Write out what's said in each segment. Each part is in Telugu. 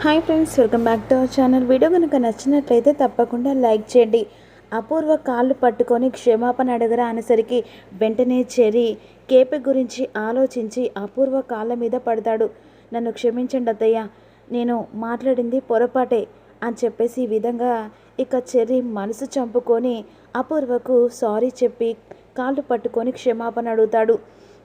Hi friends welcome back to our channel. Video కనుక నచ్చినట్లయితే తప్పకుండా లైక్ చేయండి. అపూర్వ కాళ్ళు పట్టుకొని క్షమాపణ అడగరా అనేసరికి వెంటనే చెరి కేపి గురించి ఆలోచించి అపూర్వ కాళ్ళ మీద పడతాడు. నన్ను క్షమించండి అత్తయ్య నేను మాట్లాడింది పొరపాటే అని చెప్పేసి ఈ విధంగా ఇక చెర్రి మనసు చంపుకొని అపూర్వకు సారీ చెప్పి కాళ్ళు పట్టుకొని క్షమాపణ అడుగుతాడు.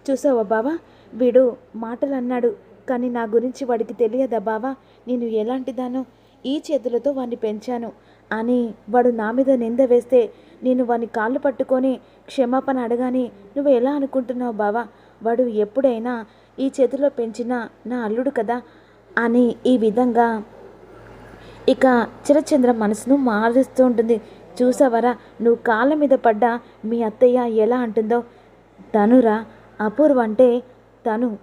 చూసావా బావా? వీడు మాటలు అన్నాడు కానీ నా గురించి వాడికి తెలియదా బావా? నేను ఎలాంటిదానో? ఈ చేతులతో వాడిని పెంచాను. అని వాడు నా మీద నింద వేస్తే నేను వాని కాళ్ళు పట్టుకొని క్షమాపణ అడగాని నువ్వు ఎలా అనుకుంటున్నావు బావా? వాడు ఎప్పుడైనా ఈ చేతిలో పెంచిన నా అల్లుడు కదా? అని ఈ విధంగా ఇక చిరచంద్ర మనసును మారుస్తూ ఉంటుంది. చూసావరా నువ్వు కాళ్ళ మీద పడ్డా మీ అత్తయ్య ఎలా అంటుందో? తనురా అపూర్వ అంటే తను.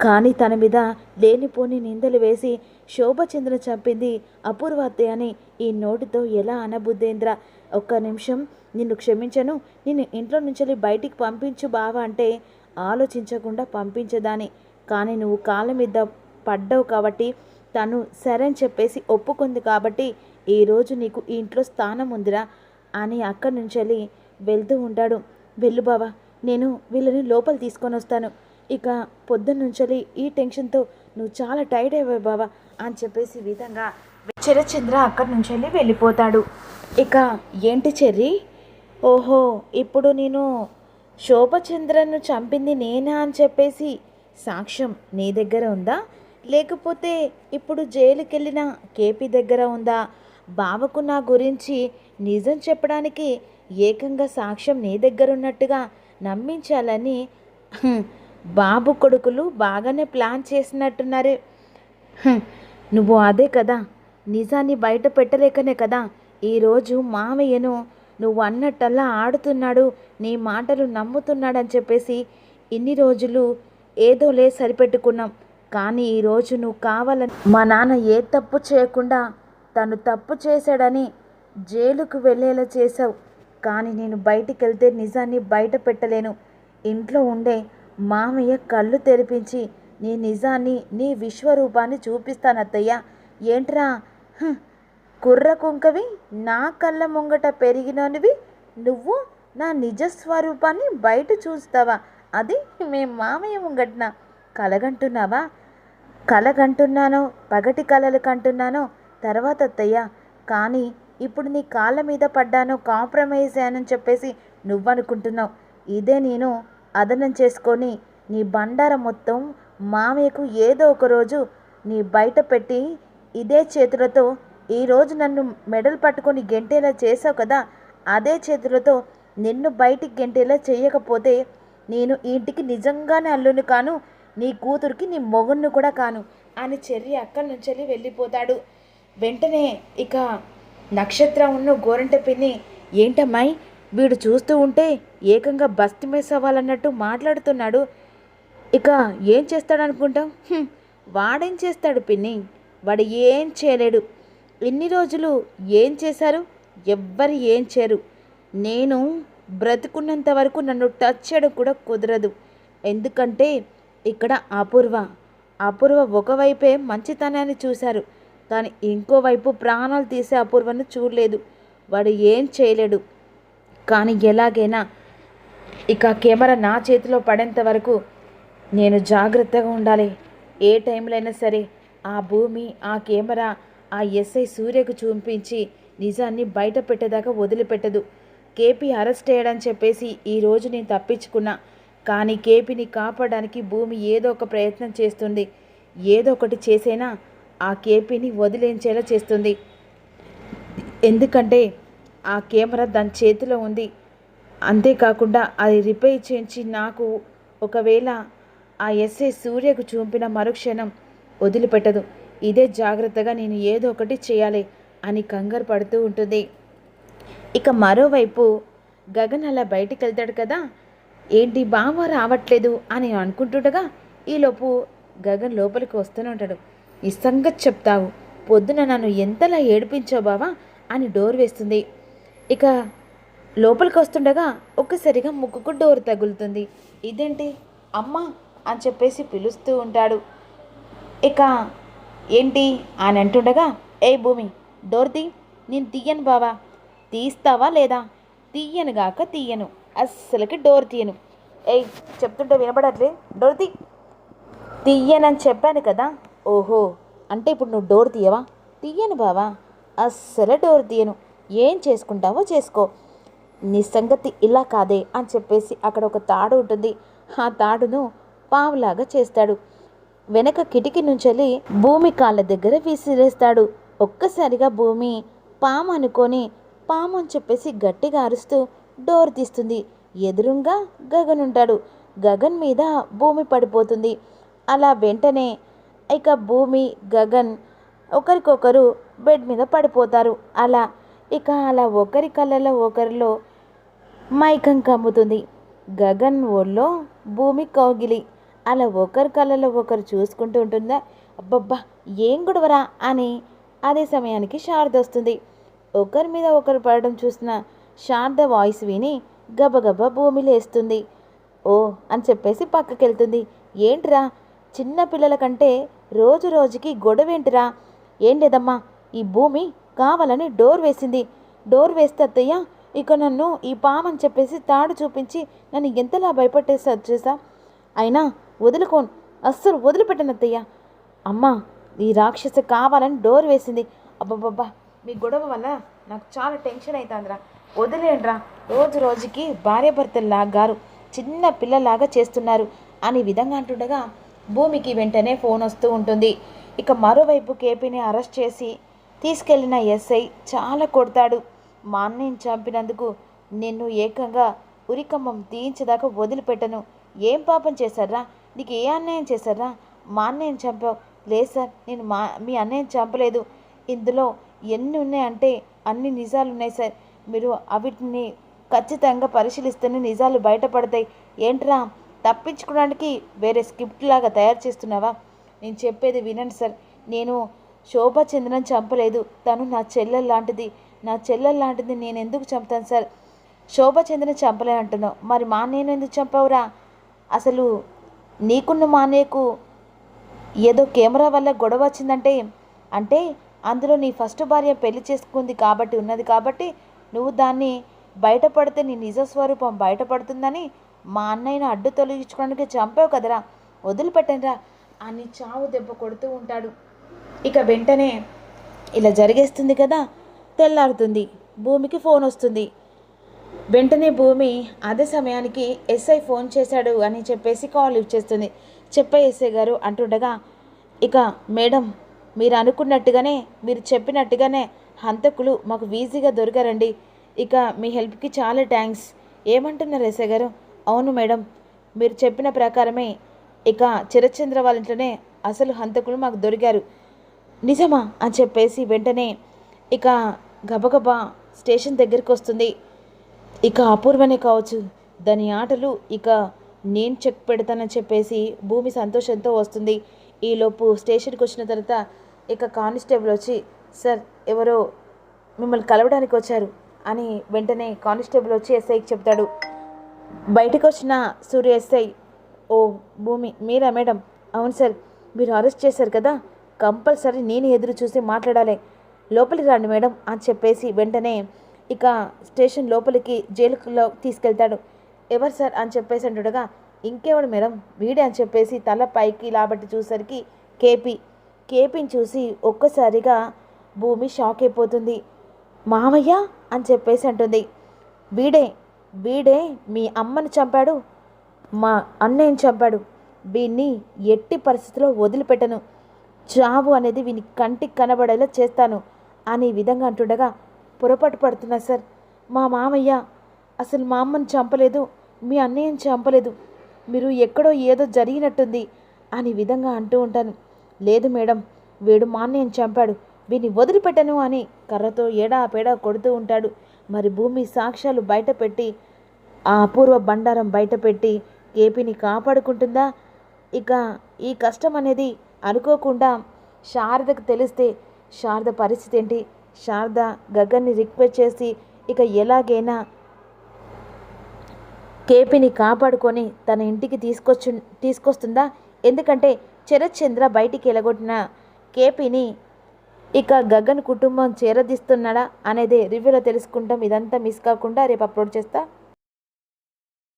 కానీ తన మీద లేనిపోని నిందలు వేసి శోభచంద్ర చంపింది అపూర్వ అని ఈ నోటితో ఎలా అనబుద్ధేంద్ర? ఒక్క నిమిషం నిన్ను క్షమించను నిన్ను ఇంట్లో నుంచి బయటికి పంపించు బావా అంటే ఆలోచించకుండా పంపించదాని కానీ నువ్వు కాళ్ళ మీద పడ్డావు కాబట్టి తను సరే అని చెప్పేసి ఒప్పుకుంది కాబట్టి ఈరోజు నీకు ఈ ఇంట్లో స్థానం ఉందిరా అని అక్కడి నుంచి వెళ్ళి వెళ్తూ ఉంటాడు. వెళ్ళు బావా నేను వీళ్ళని లోపల తీసుకొని వస్తాను. ఇక పొద్దున్నుంచి ఈ టెన్షన్తో నువ్వు చాలా టైర్డ్ అయ్యావు బావా అని చెప్పేసి విధంగా చిరచంద్ర అక్కడి నుంచి వెళ్ళి వెళ్ళిపోతాడు. ఇక ఏంటి చెర్రి? ఓహో ఇప్పుడు నేను శోభచంద్రను చంపింది నేనా? అని చెప్పేసి సాక్ష్యం నీ దగ్గర ఉందా? లేకపోతే ఇప్పుడు జైలుకి వెళ్ళిన కేపీ దగ్గర ఉందా? బావకు నా గురించి నిజం చెప్పడానికి ఏకంగా సాక్ష్యం నీ దగ్గర ఉన్నట్టుగా నమ్మించాలని బాబు కొడుకులు బాగానే ప్లాన్ చేసినట్టున్నారే. నువ్వు అదే కదా. నిజాన్ని బయట పెట్టలేకనే కదా. ఈరోజు మామయ్యను నువ్వు అన్నట్టల్లా ఆడుతున్నాడు నీ మాటలు నమ్ముతున్నాడని చెప్పేసి ఇన్ని రోజులు ఏదోలే సరిపెట్టుకున్నాం. కానీ ఈరోజు నువ్వు కావాలని మా నాన్న ఏ తప్పు చేయకుండా తను తప్పు చేశాడని జైలుకు వెళ్ళేలా చేశావు. కానీ నేను బయటికి వెళ్తే నిజాన్ని బయట పెట్టలేను. ఇంట్లో ఉండే మామయ్య కళ్ళు తెరిపించి నీ నిజాన్ని నీ విశ్వరూపాన్ని చూపిస్తానత్తయ్య. ఏంట్రా? కుర్ర కుంకవి నా కళ్ళ ముంగట పెరిగినవి నువ్వు నా నిజ స్వరూపాన్ని బయట చూస్తావా? అది మేం మామయ్య ముంగట్న. కలగంటున్నావా? కలగంటున్నానో పగటి కలలు కంటున్నానో తర్వాత అత్తయ్య. కానీ ఇప్పుడు నీ కాళ్ళ మీద పడ్డాను కాంప్రమైజ్ అయ్యానని చెప్పేసి నువ్వనుకుంటున్నావు. ఇదే నేను అదనం చేసుకొని నీ బండారం మొత్తం మామయ్యకు ఏదో ఒక రోజు నీ బయట పెట్టి ఇదే చేతులతో ఈరోజు నన్ను మెడల్ పట్టుకొని గెంటేలా చేసావు కదా అదే చేతులతో నిన్ను బయటికి గెంటేలా చేయకపోతే నేను ఇంటికి నిజంగానే అల్లుని కాను నీ కూతురికి నీ మొగుణ్ణి కూడా కాను అని చెర్రి అక్కడి నుంచి వెళ్ళిపోతాడు. వెంటనే ఇక నక్షత్రం ఉన్న గోరంట పిన్ని ఏంటమ్మాయి? వీడు చూస్తూ ఉంటే ఏకంగా బస్తి మిస్ అవ్వాలన్నట్టు మాట్లాడుతున్నాడు. ఇక ఏం చేస్తాడనుకుంటాం? అనుకుంటాం వాడేం చేస్తాడు పిన్ని? వాడు ఏం చేయలేడు. ఇన్ని రోజులు ఏం చేశారు? ఎవ్వరు ఏం చేయరు. నేను బ్రతుకున్నంత వరకు నన్ను టచ్ చేయడం కూడా కుదరదు. ఎందుకంటే ఇక్కడ అపూర్వ. అపూర్వ ఒకవైపే మంచితనాన్ని చూశారు. కానీ ఇంకోవైపు ప్రాణాలు తీసే అపూర్వను చూడలేదు. వాడు ఏం చేయలేడు. కానీ ఎలాగైనా ఇక కెమెరా నా చేతిలో పడేంత వరకు నేను జాగ్రత్తగా ఉండాలి. ఏ టైంలో అయినా సరే ఆ భూమి ఆ కెమెరా ఆ ఎస్ఐ సూర్యకు చూపించి నిజాన్ని బయట పెట్టేదాకా వదిలిపెట్టదు. కేపీ అరెస్ట్ చేయడని చెప్పేసి ఈరోజు నేను తప్పించుకున్నా. కానీ కేపీని కాపాడడానికి భూమి ఏదో ఒక ప్రయత్నం చేస్తుంది. ఏదో ఒకటి చేసైనా ఆ కేపీని వదిలేంచేలా చేస్తుంది. ఎందుకంటే ఆ కెమెరా దాని చేతిలో ఉంది. అంతేకాకుండా అది రిపేర్ చేయించి నాకు ఒకవేళ ఆ ఎస్ఏ సూర్యకు చూపిన మరుక్షణం వదిలిపెట్టదు. ఇదే జాగ్రత్తగా నేను ఏదో ఒకటి చేయాలి అని కంగారు పడుతూ ఉంటుంది. ఇక మరోవైపు గగన్ అలా బయటికి వెళ్తాడు కదా. ఏంటి బావ రావట్లేదు అని అనుకుంటుండగా ఈలోపు గగన్ లోపలికి వస్తూనే ఉంటాడు. ఈ సంగతి చెప్తావు. పొద్దున నన్ను ఎంతలా ఏడిపించావు బావా? అని డోర్ వేస్తుంది. ఇక లోపలికి వస్తుండగా ఒక్కసారిగా ముక్కుకు డోర్ తగులుతుంది. ఇదేంటి? అమ్మా అని చెప్పేసి పిలుస్తూ ఉంటాడు. ఇక ఏంటి? అని అంటుండగా ఏ భూమి డోర్ తీ. నేను తీయను బావా. తీస్తావా లేదా? తీయను గాక తీయను. అస్సలకి డోర్ తీయను. ఏయ్ చెప్తుంటే వినపడట్లే. డోర్ తీ. తీయనని చెప్పాను కదా. ఓహో అంటే ఇప్పుడు నువ్వు డోర్ తీయవా? తీయను బావా. అస్సలు డోర్ తీయను. ఏం చేసుకుంటావో చేసుకో. నీ సంగతి ఇలా కాదే అని చెప్పేసి అక్కడ ఒక తాడు ఉంటుంది. ఆ తాడును పావులాగా చేస్తాడు. వెనక కిటికీ నుంచెల్లి భూమి కాళ్ళ దగ్గర విసిరేస్తాడు. ఒక్కసారిగా భూమి పాము అనుకొని పాము అని చెప్పేసి గట్టిగా అరుస్తూ డోర్ తీస్తుంది. ఎదురుంగా గగన్ ఉంటాడు. గగన్ మీద భూమి పడిపోతుంది. అలా వెంటనే ఇక భూమి గగన్ ఒకరికొకరు బెడ్ మీద పడిపోతారు. అలా ఇక అలా ఒకరి కళ్ళలో ఒకరిలో మైకం కమ్ముతుంది. గగన్ ఓళ్ళో భూమి కౌగిలి. అలా ఒకరి కళ్ళలో ఒకరు చూసుకుంటూ ఉంటుందా? అబ్బబ్బా ఏం గొడవరా అని అదే సమయానికి శారద వస్తుంది. ఒకరి మీద ఒకరు పడడం చూసిన శారద వాయిస్ విని గబగబా భూమి లేస్తుంది. ఓ అని చెప్పేసి పక్కకి వెళ్తుంది ఏంట్రా? చిన్న పిల్లల కంటే రోజు రోజుకి గొడవేంటిరా? ఏం లేదమ్మా ఈ భూమి కావాలని డోర్ వేసింది. డోర్ వేస్తే అత్తయ్య ఇక నన్ను ఈ పామని చెప్పేసి తాడు చూపించి నన్ను ఎంతలా భయపట్టేసా చేసా? అయినా వదులుకోను. అస్సలు వదిలిపెట్టనత్తయ్య. అమ్మా ఈ రాక్షస కావాలని డోర్ వేసింది. అబ్బబ్బబ్బా మీ గొడవ వల్ల నాకు చాలా టెన్షన్ అవుతుందిరా వదిలేండ్రా. రోజు రోజుకి భార్యాభర్తల్లా గారు చిన్న పిల్లలాగా చేస్తున్నారు అని విధంగా అంటుండగా భూమికి వెంటనే ఫోన్ వస్తూ ఉంటుంది. ఇక మరోవైపు కేపీని అరెస్ట్ చేసి తీసుకెళ్ళిన ఎస్ఐ చాలా కొడతాడు. మా అన్నయ్యని చంపినందుకు నిన్ను ఏకంగా ఉరికమ్మం తీయించేదాకా వదిలిపెట్టను. ఏం పాపం చేశారా నీకు ఏ అన్యాయం చేశారా మా అన్నయ్యని చంపావు. లేదు సార్ నేను మా మీ అన్నయ్యని చంపలేదు. ఇందులో ఎన్ని ఉన్నాయంటే అన్ని నిజాలు ఉన్నాయి సార్. మీరు అవిటిని ఖచ్చితంగా పరిశీలిస్తేనే నిజాలు బయటపడతాయి. ఏంట్రా? తప్పించుకోవడానికి వేరే స్క్రిప్ట్ లాగా తయారు చేస్తున్నావా? నేను చెప్పేది వినండి సార్. నేను శోభా చంద్రని చంపలేదు. తను నా చెల్లెలు లాంటిది నా చెల్లెలు లాంటిది నేను ఎందుకు చంపుతాను సార్? శోభ చెందిన చంపలే అంటున్నావు. మరి మా నేను ఎందుకు చంపావురా? అసలు నీకున్న మా అన్నయ్యకు ఏదో కెమెరా వల్ల గొడవ వచ్చిందంటే అంటే అందులో నీ ఫస్ట్ భార్య పెళ్ళి చేసుకుంది కాబట్టి ఉన్నది కాబట్టి నువ్వు దాన్ని బయటపడితే నీ నిజ స్వరూపం బయటపడుతుందని మా అన్నయ్యను అడ్డు తొలగించుకోవడానికి చంపావు కదరా? వదిలిపెట్టండిరా. అని చావు దెబ్బ కొడుతూ ఉంటాడు. ఇక వెంటనే ఇలా జరిగేస్తుంది కదా తెల్లారుతుంది. భూమికి ఫోన్ వస్తుంది. వెంటనే భూమి అదే సమయానికి ఎస్ఐ ఫోన్ చేశాడు అని చెప్పేసి కాల్ లిఫ్ట్ చేస్తుంది చెప్పే ఎస్ఐ గారు అంటుండగా ఇక మేడం మీరు అనుకున్నట్టుగానే మీరు చెప్పినట్టుగానే హంతకులు మాకు ఈజీగా దొరికారండి. ఇక మీ హెల్ప్కి చాలా థ్యాంక్స్ ఏమంటున్నారు ఎస్ఐ గారు? అవును మేడం మీరు చెప్పిన ప్రకారమే ఇక చిరచంద్ర వాళ్ళ ఇంట్లోనే అసలు హంతకులు మాకు దొరికారు. నిజమా? అని చెప్పేసి వెంటనే ఇక గబగబా స్టేషన్ దగ్గరికి వస్తుంది. ఇక అపూర్వనే కావచ్చు. దాని ఆటలు ఇక నేను చెక్ పెడతానని చెప్పేసి భూమి సంతోషంతో వస్తుంది. ఈలోపు స్టేషన్కి వచ్చిన తర్వాత ఇక కానిస్టేబుల్ వచ్చి సార్ ఎవరో మిమ్మల్ని కలవడానికి వచ్చారు అని వెంటనే కానిస్టేబుల్ వచ్చి ఎస్ఐకి చెప్తాడు. బయటకు వచ్చిన సూర్య ఎస్ఐ ఓ భూమి మీరా మేడం? అవును సార్ మీరు అరెస్ట్ చేశారు కదా. కంపల్సరీ నేను ఎదురు చూసి మాట్లాడాలి. లోపలికి రండి మేడం అని చెప్పేసి వెంటనే ఇక స్టేషన్ లోపలికి జైలులో తీసుకెళ్తాడు. ఎవరు సార్ అని చెప్పేసి అంటుండగా ఇంకెవడు మేడం? వీడే అని చెప్పేసి తల పైకి లాబట్టి చూసరికి కేపీ. కేపీని చూసి ఒక్కసారిగా భూమి షాక్ అయిపోతుంది. మామయ్య అని చెప్పేసి అంటుంది. వీడే వీడే మీ అమ్మని చంపాడు మా అన్నయ్యని చంపాడు. వీన్ని ఎట్టి పరిస్థితిలో వదిలిపెట్టను. చావు అనేది వీని కంటికి కనబడేలా చేస్తాను. అని ఈ విధంగా అంటుండగా పొరపాటు పడుతున్నా సార్. మా మామయ్య అసలు మా అమ్మని చంపలేదు మీ అన్నయ్యని చంపలేదు. మీరు ఎక్కడో ఏదో జరిగినట్టుంది అని విధంగా అంటూ ఉంటాను. లేదు మేడం వీడు మా అన్నయ్యని చంపాడు. వీని వదిలిపెట్టను అని కర్రతో ఏడా పేడా కొడుతూ ఉంటాడు. మరి భూమి సాక్ష్యాలు బయట పెట్టి ఆ అపూర్వ బండారం బయట పెట్టి కేపీని కాపాడుకుంటుందా? ఇక ఈ కష్టం అనేది అనుకోకుండా శారదకు తెలిస్తే శారద పరిస్థితి ఏంటి? శారద గగన్ని రిక్వెస్ట్ చేసి ఇక ఎలాగైనా కేపీని కాపాడుకొని తన ఇంటికి తీసుకొచ్చు తీసుకొస్తుందా? ఎందుకంటే చరచంద్ర బయటికి ఎలగొట్టిన కేపీని ఇక గగన్ కుటుంబం చేరదీస్తున్నాడా అనేది రివ్యూలో తెలుసుకుంటాం. ఇదంతా మిస్ కాకుండా రేపు అప్లోడ్ చేస్తా.